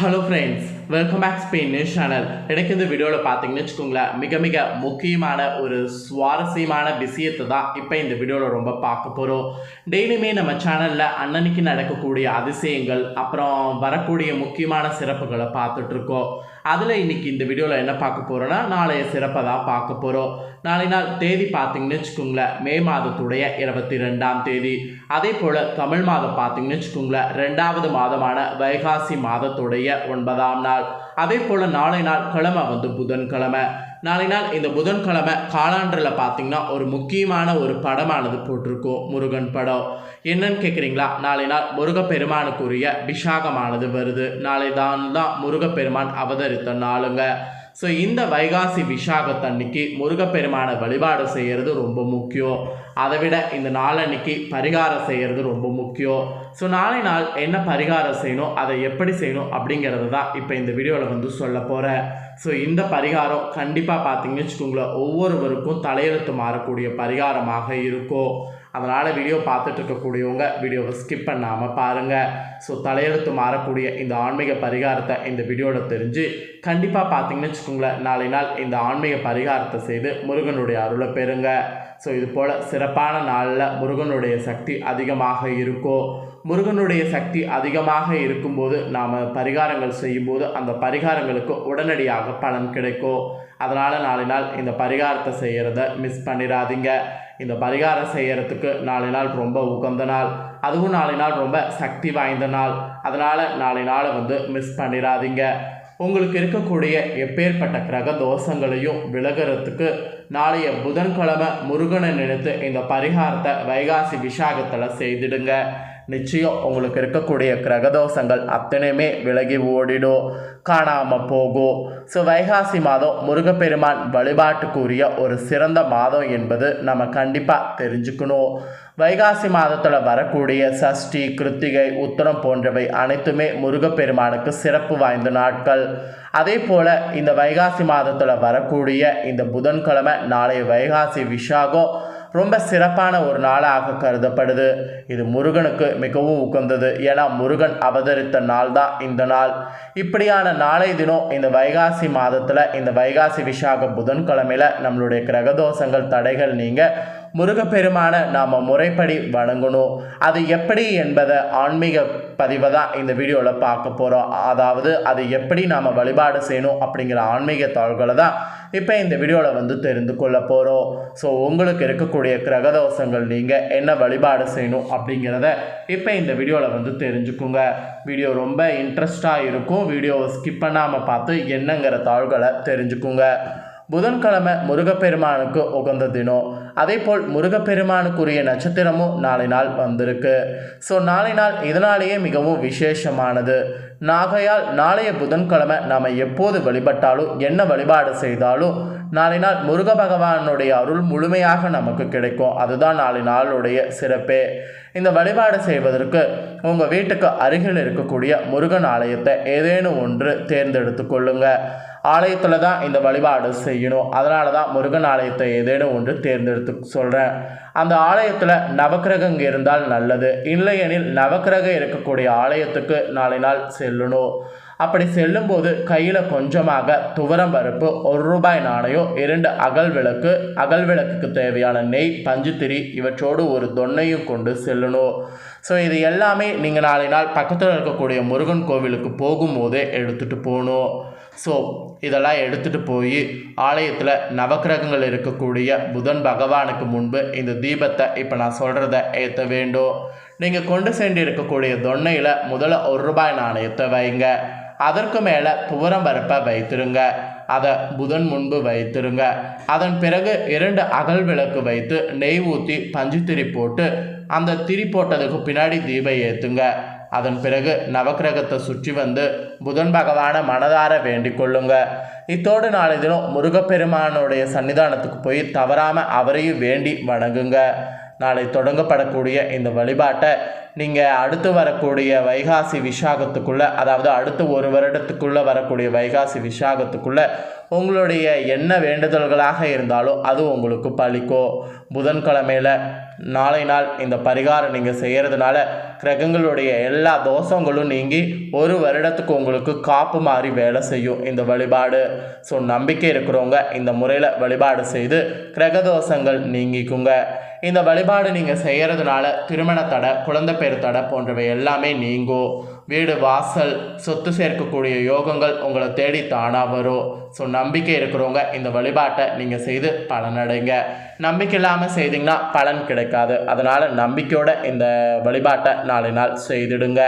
Hello friends welcome back Spain news channel எனக்கு இந்த வீடியோவில் பார்த்தீங்கன்னு வச்சுக்கோங்களேன் மிக மிக முக்கியமான ஒரு சுவாரஸ்யமான விஷயத்தை தான் இப்போ இந்த வீடியோவில் ரொம்ப பார்க்க போகிறோம் டெய்லியுமே நம்ம சேனலில் அன்னன்னைக்கு நடக்கக்கூடிய அதிசயங்கள் அப்புறம் வரக்கூடிய முக்கியமான சிறப்புகளை பார்த்துட்ருக்கோம் அதில் இன்னைக்கு இந்த வீடியோவில் என்ன பார்க்க போகிறோன்னா நாளைய சிறப்பை தான் பார்க்க போகிறோம் நாளை நாள் தேதி பார்த்தீங்கன்னு வச்சுக்கோங்களேன் மே மாதத்துடைய இருபத்தி ரெண்டாம் தேதி. அதே போல் தமிழ் மாதம் பார்த்தீங்கன்னு வச்சுக்கோங்களேன் ரெண்டாவது மாதமான வைகாசி மாதத்துடைய ஒன்பதாம் நாள். அதே போல் நாளை நாள் கிழமை வந்து புதன்கிழமை. நாளை நாள் இந்த புதன்கிழமை காலாண்டில் பார்த்தீங்கன்னா ஒரு முக்கியமான ஒரு படமானது போட்டிருக்கோம் முருகன் படம். என்னன்னு கேட்குறீங்களா? நாளை நாள் முருகப்பெருமானுக்குரிய விஷாகமானது வருது. நாளை தான் தான் முருகப்பெருமான் அவதரித்த நாளுங்க. ஸோ இந்த வைகாசி விஷாகத்தன்னைக்கு முருகப்பெருமானை வழிபாடு செய்கிறது ரொம்ப முக்கியம். அதை விட இந்த நாளன்னைக்கு பரிகாரம் செய்கிறது ரொம்ப முக்கியம். ஸோ நாளை நாள் என்ன பரிகாரம் செய்யணும் அதை எப்படி செய்யணும் அப்படிங்கிறது தான் இப்போ இந்த வீடியோவில் வந்து சொல்ல போகிறேன் ஸோ இந்த பரிகாரம் கண்டிப்பாக பார்த்தீங்கன்னு வச்சுக்கோங்களேன் ஒவ்வொருவருக்கும் தலையெழுத்து மாறக்கூடிய பரிகாரமாக இருக்கும். அதனால் வீடியோ பார்த்துட்டு இருக்கக்கூடியவங்க வீடியோவை ஸ்கிப் பண்ணாமல் பாருங்கள் ஸோ தலையெழுத்து மாறக்கூடிய இந்த ஆன்மீக பரிகாரத்தை இந்த வீடியோவில் தெரிஞ்சு கண்டிப்பாக பார்த்தீங்கன்னு வச்சுக்கோங்களேன் நாளை நாள் இந்த ஆன்மீக பரிகாரத்தை செய்து முருகனுடைய அருளை பெறுங்க. ஸோ இது போல் சிறப்பான நாளில் முருகனுடைய சக்தி அதிகமாக இருக்கும் முருகனுடைய சக்தி அதிகமாக இருக்கும்போது நாம் பரிகாரங்கள் செய்யும்போது அந்த பரிகாரங்களுக்கு உடனடியாக பலன் கிடைக்கும் அதனால் நாளை நாள் இந்த பரிகாரத்தை செய்கிறத மிஸ் பண்ணிடாதீங்க இந்த பரிகாரம் செய்கிறதுக்கு நாளை நாள் ரொம்ப உகந்த நாள். அதுவும் நாளை நாள் ரொம்ப சக்தி வாய்ந்த நாள். அதனால் நாளை நாளை வந்து மிஸ் பண்ணிடாதீங்க. உங்களுக்கு இருக்கக்கூடிய எப்பேற்பட்ட கிரக தோஷங்களையும் விலகிறதுக்கு நாளைய புதன்கிழமை முருகனை நினைத்து இந்த பரிகாரத்தை வைகாசி விஷாகத்தில் செய்திடுங்க. நிச்சயம் உங்களுக்கு இருக்கக்கூடிய கிரகதோஷங்கள் அத்தனையுமே விலகி ஓடிடும். காணாமல் போகும். ஸோ வைகாசி மாதம் முருகப்பெருமான் வழிபாட்டுக்குரிய ஒரு சிறந்த மாதம் என்பது நம்ம கண்டிப்பாக தெரிஞ்சுக்கணும். வைகாசி மாதத்தில் வரக்கூடிய சஷ்டி கிருத்திகை உத்தரம் போன்றவை அனைத்துமே முருகப்பெருமானுக்கு சிறப்பு வாய்ந்த நாட்கள். அதே போல் இந்த வைகாசி மாதத்தில் வரக்கூடிய இந்த புதன்கிழமை நாளைய வைகாசி விஷாகம் ரொம்ப சிறப்பான ஒரு நாளாக கருதப்படுது. இது முருகனுக்கு மிகவும் உகந்தது. ஏன்னா முருகன் அவதரித்த நாள் தான் இந்த நாள். இப்படியான நாளை தினம் இந்த வைகாசி மாதத்தில் இந்த வைகாசி விஷாக புதன்கிழமையில் நம்மளுடைய கிரகதோஷங்கள் தடைகள் நீங்கள் முருகப்பெருமானை நாம் முறைப்படி வணங்கணும். அது எப்படி என்பதை ஆன்மீக பதிவை தான் இந்த வீடியோவில் பார்க்க போகிறோம் அதாவது அது எப்படி நாம் வழிபாடு செய்யணும் அப்படிங்கிற ஆன்மீக தாள்களை தான் இப்போ இந்த வீடியோவில் வந்து தெரிந்து கொள்ள போகிறோம் ஸோ உங்களுக்கு இருக்கக்கூடிய கிரகதோஷங்கள் நீங்கள் என்ன வழிபாடு செய்யணும் அப்படிங்கிறத இப்போ இந்த வீடியோவில் வந்து தெரிஞ்சுக்குங்க. வீடியோ ரொம்ப இன்ட்ரெஸ்டாக இருக்கும். வீடியோவை ஸ்கிப் பண்ணாமல் பார்த்து என்னங்கிற தாள்களை தெரிஞ்சுக்குங்க. புதன்கிழமை முருகப்பெருமானுக்கு உகந்த தினம். அதே போல் முருகப்பெருமானுக்குரிய நட்சத்திரமும் நாளை நாள் வந்திருக்கு. ஸோ நாளை நாள் இதனாலேயே மிகவும் விசேஷமானது. நாகையால் நாளைய புதன்கிழமை நாம் எப்போது வழிபட்டாலும் என்ன வழிபாடு செய்தாலும் நாளை நாள் முருக பகவானுடைய அருள் முழுமையாக நமக்கு கிடைக்கும். அதுதான் நாளை நாளுடைய சிறப்பே. இந்த வழிபாடு செய்வதற்கு உங்கள் வீட்டுக்கு அருகில் இருக்கக்கூடிய முருகன் ஆலயத்தை ஏதேனும் ஒன்று தேர்ந்தெடுத்து கொள்ளுங்கள் ஆலயத்தில் தான் இந்த வழிபாடு செய்யணும். அதனால தான் முருகன் ஆலயத்தை ஏதேனும் ஒன்று தேர்ந்தெடுத்து சொல்கிறேன் அந்த ஆலயத்தில் நவக்கிரகம் இருந்தால் நல்லது. இல்லையெனில் நவக்கிரகம் இருக்கக்கூடிய ஆலயத்துக்கு நாளை நாள் செல்லணும். அப்படி செல்லும்போது கையில் கொஞ்சமாக துவரம் பருப்பு ஒரு ரூபாய் நாணயம் இரண்டு அகல் விளக்கு அகல் விளக்குக்கு தேவையான நெய் பஞ்சுத்திரி இவற்றோடு ஒரு தொன்னையும் கொண்டு செல்லணும். ஸோ இது எல்லாமே நீங்கள் நாளை நாள் பக்கத்தில் இருக்கக்கூடிய முருகன் கோவிலுக்கு போகும்போதே எடுத்துகிட்டு போகணும். ஸோ இதெல்லாம் எடுத்துகிட்டு போய் ஆலயத்தில் நவக்கிரகங்கள் இருக்கக்கூடிய புதன் பகவானுக்கு முன்பு இந்த தீபத்தை இப்போ நான் சொல்கிறத ஏற்ற வேண்டும். நீங்கள் கொண்டு சென்று இருக்கக்கூடிய தொன்னையில் முதல்ல ஒரு ரூபாய் நாணயத்தை வைங்க. அதற்கு மேலே துவரம் பரப்பை வைத்திருங்க. அதை புதன் முன்பு வைத்திருங்க. அதன் பிறகு இரண்டு அகல் விளக்கு வைத்து நெய் ஊற்றி பஞ்சு திரி போட்டு அந்த திரி போட்டதுக்கு பின்னாடி தீபம் ஏற்றுங்க அதன் பிறகு நவக்கிரகத்தை சுற்றி வந்து புதன் பகவானை மனதார வேண்டிக் கொள்ளுங்க. இத்தோடு நாளை தினம் முருகப்பெருமானுடைய சன்னிதானத்துக்கு போய் தவறாமல் அவரையும் வேண்டி வணங்குங்க. நாளை தொடங்கப்படக்கூடிய இந்த வழிபாட்டை நீங்கள் அடுத்து வரக்கூடிய வைகாசி விஷாகத்துக்குள்ளே அதாவது அடுத்து ஒரு வருடத்துக்குள்ளே வரக்கூடிய வைகாசி விஷாகத்துக்குள்ளே உங்களுடைய என்ன வேண்டுதல்களாக இருந்தாலும் அது உங்களுக்கு பலிக்கும் புதன்கிழமையில் நாளை நாள் இந்த பரிகாரம் நீங்கள் செய்கிறதுனால கிரகங்களுடைய எல்லா தோஷங்களும் நீங்கி ஒரு வருடத்துக்கு உங்களுக்கு காப்பு மாறி வேலை செய்யும் இந்த வழிபாடு. ஸோ நம்பிக்கை இருக்கிறவங்க இந்த முறையில் வழிபாடு செய்து கிரக தோஷங்கள் நீங்கிக்குங்க. இந்த வழிபாடு நீங்கள் செய்கிறதுனால திருமண தடை குழந்தை பேர் தடை போன்றவை எல்லாமே நீங்கும் வீடு வாசல் சொத்து சேர்க்கக்கூடிய யோகங்கள் உங்களை தேடி தானாக வரும். ஸோ நம்பிக்கை இருக்கிறவங்க இந்த வழிபாட்டை நீங்கள் செய்து பலனடைங்க. நம்பிக்கை இல்லாமல் செய்தீங்கன்னா பலன் கிடைக்காது. அதனால் நம்பிக்கையோட இந்த வழிபாட்டை நாளை நாள் செய்திடுங்க.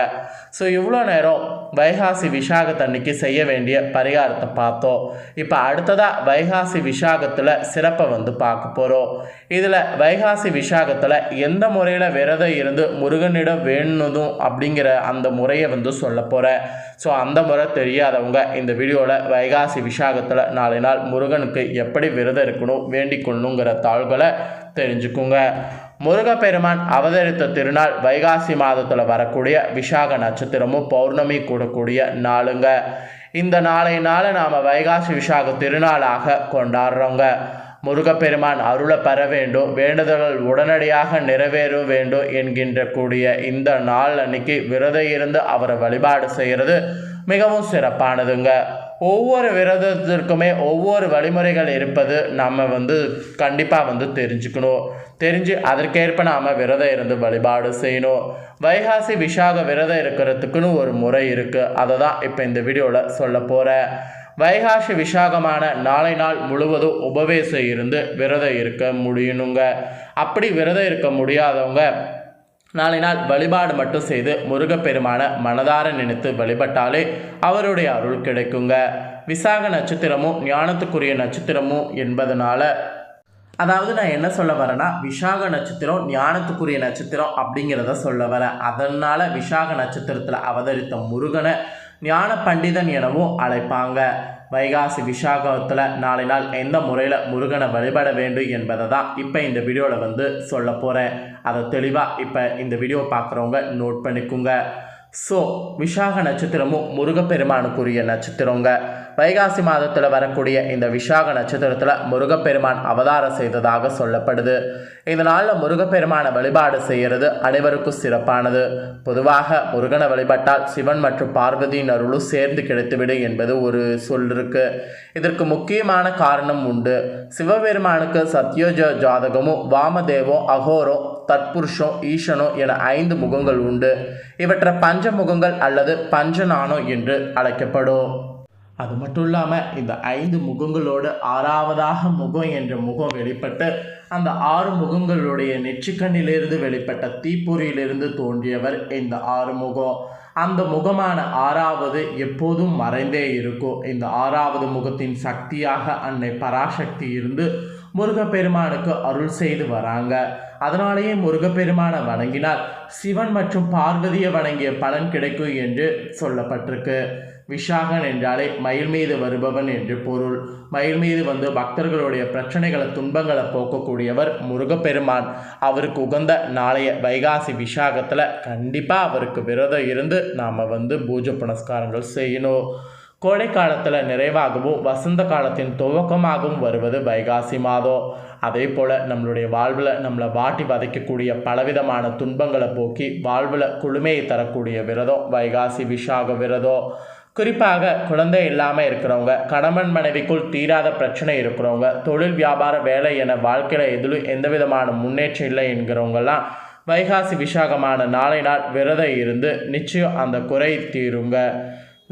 ஸோ இவ்வளோ நேரம் வைகாசி விஷாகத்தன்னைக்கு செய்ய வேண்டிய பரிகாரத்தை பார்த்தோம். இப்போ அடுத்ததாக வைகாசி விஷாகத்தில் சிறப்பை வந்து பார்க்க போகிறோம் இதில் வைகாசி விஷாகத்தில் எந்த முறையில் விரதம் இருந்து முருகனிடம் வேணுனதும் அப்படிங்கிற அந்த முறையை வந்து சொல்ல போகிறேன் ஸோ அந்த முறை தெரியாதவங்க இந்த வீடியோவில் வைகாசி விஷாகத்தில் நாளை நாள் முருகனுக்கு எப்படி விரதம் இருக்கணும் வேண்டிக் கொள்ளணுங்கிற தாள்களை தெரிஞ்சுக்குங்க. முருகப்பெருமான் அவதரித்த திருநாள் வைகாசி மாதத்தில் வரக்கூடிய விசாக நட்சத்திரமும் பௌர்ணமி கூடக்கூடிய நாளுங்க. இந்த நாளை நாளை நாம் வைகாசி விசாக திருநாளாக கொண்டாடுறோங்க. முருகப்பெருமான் அருளை பெற வேண்டும் வேண்டுதல்கள் உடனடியாக நிறைவேற வேண்டும் என்கின்ற கூடிய இந்த நாள் அன்னைக்கு விரதம் இருந்து அவரை வழிபாடு செய்கிறது மிகவும் சிறப்பானதுங்க. ஒவ்வொரு விரதத்திற்குமே ஒவ்வொரு வழிமுறைகள் இருப்பது நம்ம வந்து கண்டிப்பாக வந்து தெரிஞ்சுக்கணும். தெரிஞ்சு அதற்கேற்ப நாம் விரதம் இருந்து வழிபாடு செய்யணும். வைகாசி விஷாக விரதம் இருக்கிறதுக்குன்னு ஒரு முறை இருக்குது அதை தான் இப்போ இந்த வீடியோவில் சொல்ல போகிறேன் வைகாசி விஷாகமான நாளை நாள் முழுவதும் உபவேசம் இருந்து விரதம் இருக்க முடியணுங்க. அப்படி விரதம் இருக்க முடியாதவங்க நாளை நாள் வழிபாடு மட்டும் செய்து முருகப்பெருமான மனதார நினைத்து வழிபட்டாலே அவருடைய அருள் கிடைக்குங்க. விசாக நட்சத்திரமும் ஞானத்துக்குரிய நட்சத்திரமும் என்பதனால அதாவது நான் என்ன சொல்ல வரேன்னா விசாக நட்சத்திரம் ஞானத்துக்குரிய நட்சத்திரம் அப்படிங்கிறத சொல்ல வரேன். அதனால் விசாக நட்சத்திரத்தில் அவதரித்த முருகனை ஞான பண்டிதன் எனவும் அழைப்பாங்க. வைகாசி விசாகத்தில் நாளை நாள் எந்த முறையில் முருகனை வழிபட வேண்டும் என்பதை தான் இப்போ இந்த வீடியோவில் வந்து சொல்ல போகிறேன் அதை தெளிவாக இப்போ இந்த வீடியோ பார்க்குறவங்க நோட் பண்ணிக்கோங்க. ஸோ விசாக நட்சத்திரமும் முருகப்பெருமானுக்குரிய நட்சத்திரங்க. வைகாசி மாதத்தில் வரக்கூடிய இந்த விசாக நட்சத்திரத்தில் முருகப்பெருமான் அவதாரம் செய்ததாக சொல்லப்படுது. இந்த நாளில் முருகப்பெருமானை வழிபாடு செய்கிறது அனைவருக்கும் சிறப்பானது. பொதுவாக முருகனை வழிபட்டால் சிவன் மற்றும் பார்வதியின் அருளும் சேர்ந்து கிடைத்துவிடு என்பது ஒரு சொல் இருக்கு. இதற்கு முக்கியமான காரணம் உண்டு. சிவபெருமானுக்கு சத்யோஜ ஜாதகமும் வாமதேவம் அகோரோ தற்புருஷம் ஈசனோ என ஐந்து முகங்கள் உண்டு. இவற்றை பஞ்சமுகங்கள் அல்லது பஞ்சநாணம் என்று அழைக்கப்படும். அது மட்டும் இல்லாமல் இந்த ஐந்து முகங்களோடு ஆறாவதாக முகம் என்ற முகம் வெளிப்பட்டு அந்த ஆறு முகங்களுடைய நெற்றிக்கண்ணிலிருந்து வெளிப்பட்ட தீப்பொறியிலிருந்து தோன்றியவர் இந்த ஆறு முகம். அந்த முகமான ஆறாவது எப்போதும் மறைந்தே இருக்கும். இந்த ஆறாவது முகத்தின் சக்தியாக அன்னை பராசக்தி இருந்து முருகப்பெருமானுக்கு அருள் செய்து வராங்க. அதனாலேயே முருகப்பெருமானை வணங்கினால் சிவன் மற்றும் பார்வதியை வணங்கிய பலன் கிடைக்கும் என்று சொல்லப்பட்டிருக்கு. விஷாகன் என்றாலே மயில் மீது வருபவன் என்று பொருள். மயில் மீது வந்து பக்தர்களுடைய பிரச்சனைகளை துன்பங்களை போக்கக்கூடியவர் முருகப்பெருமான். அவருக்கு உகந்த நாளைய வைகாசி விஷாகத்தில் கண்டிப்பாக அவருக்கு விரதம் இருந்து நாம் வந்து பூஜை புனஸ்காரங்கள் செய்யணும். கோடை காலத்தில் நிறைவாகவும் வசந்த காலத்தின் துவக்கமாகவும் வருவது வைகாசி மாதம். அதே போல் நம்மளுடைய வாழ்வில் நம்மளை வாட்டி வதைக்கக்கூடிய பலவிதமான துன்பங்களை போக்கி வாழ்வில் குளுமையை தரக்கூடிய விரதம் வைகாசி விஷாக விரதம். குறிப்பாக குழந்தை இல்லாமல் இருக்கிறவங்க கணவன் மனைவிக்குள் தீராத பிரச்சனை இருக்கிறவங்க தொழில் வியாபார வேலை என வாழ்க்கையில் எதிலும் எந்த விதமான முன்னேற்றம் இல்லை என்கிறவங்கெல்லாம் வைகாசி விஷாகமான நாளை நாள் விரதம் இருந்து நிச்சயம் அந்த குறை தீருங்க.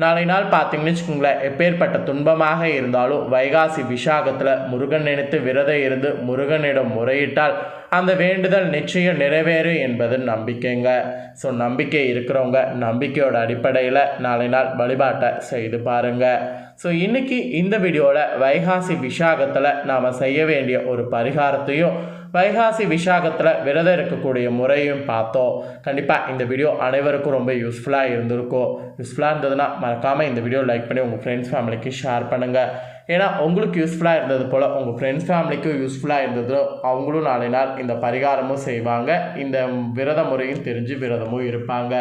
நாளை நாள் பார்த்தீங்கன்னு வச்சுக்கோங்களேன் எப்பேற்பட்ட துன்பமாக இருந்தாலும் வைகாசி விசாகத்தில் முருகன் நினைத்து விரதம் இருந்து முருகனிடம் முறையிட்டால் அந்த வேண்டுதல் நிச்சயம் நிறைவேறும் என்பது நம்பிக்கைங்க. ஸோ நம்பிக்கை இருக்கிறவங்க நம்பிக்கையோட அடிப்படையில் நாளை நாள் வழிபாட்டை செய்து பாருங்கள் ஸோ இன்றைக்கி இந்த வீடியோவில் வைகாசி விசாகத்தில் நாம் செய்ய வேண்டிய ஒரு பரிகாரத்தையும் வைகாசி விசாகத்தில் விரதம் இருக்கக்கூடிய முறையும் பார்த்தோம். கண்டிப்பாக இந்த வீடியோ அனைவருக்கும் ரொம்ப யூஸ்ஃபுல்லாக இருந்திருக்கும். யூஸ்ஃபுல்லாக இருந்ததுன்னா மறக்காமல் இந்த வீடியோ லைக் பண்ணி உங்கள் ஃப்ரெண்ட்ஸ் ஃபேமிலிக்கு ஷேர் பண்ணுங்கள் ஏன்னா உங்களுக்கு யூஸ்ஃபுல்லாக இருந்தது போல் உங்கள் ஃப்ரெண்ட்ஸ் ஃபேமிலிக்கும் யூஸ்ஃபுல்லாக இருந்ததோ அவங்களும் நாளை நாள் இந்த பரிகாரமும் செய்வாங்க. இந்த விரத முறையும் தெரிஞ்சு விரதமும் இருப்பாங்க.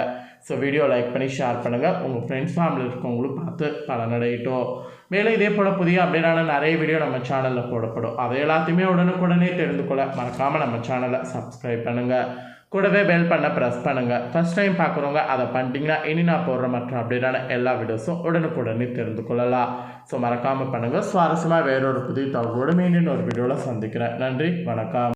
ஸோ வீடியோ லைக் பண்ணி ஷேர் பண்ணுங்கள் உங்கள் ஃப்ரெண்ட்ஸ் ஃபேமிலி இருக்கவங்களும் பார்த்து பலனடையட்டும். மேலும் இதே போல் புதிய அப்டேட்டான நிறைய வீடியோ நம்ம சேனலில் போடப்படும். அதை எல்லாத்தையுமே உடனுக்குடனே தெரிந்து கொள்ள மறக்காமல் நம்ம சேனலை சப்ஸ்கிரைப் பண்ணுங்கள் கூடவே பெல் பண்ண ப்ரெஸ் பண்ணுங்கள் ஃபஸ்ட் டைம் பார்க்குறவங்க அதை பண்ணிட்டீங்கன்னா இனி நான் போடுற மற்ற அப்டேட்டான எல்லா வீடியோஸும் உடனுக்குடனே தெரிந்து கொள்ளலாம். ஸோ மறக்காமல் பண்ணுங்கள் சுவாரஸ்யமாக வேறொரு புதிய தகவலோடு மீண்டும் ஒரு வீடியோவில் சந்திக்கிறேன். நன்றி. வணக்கம்.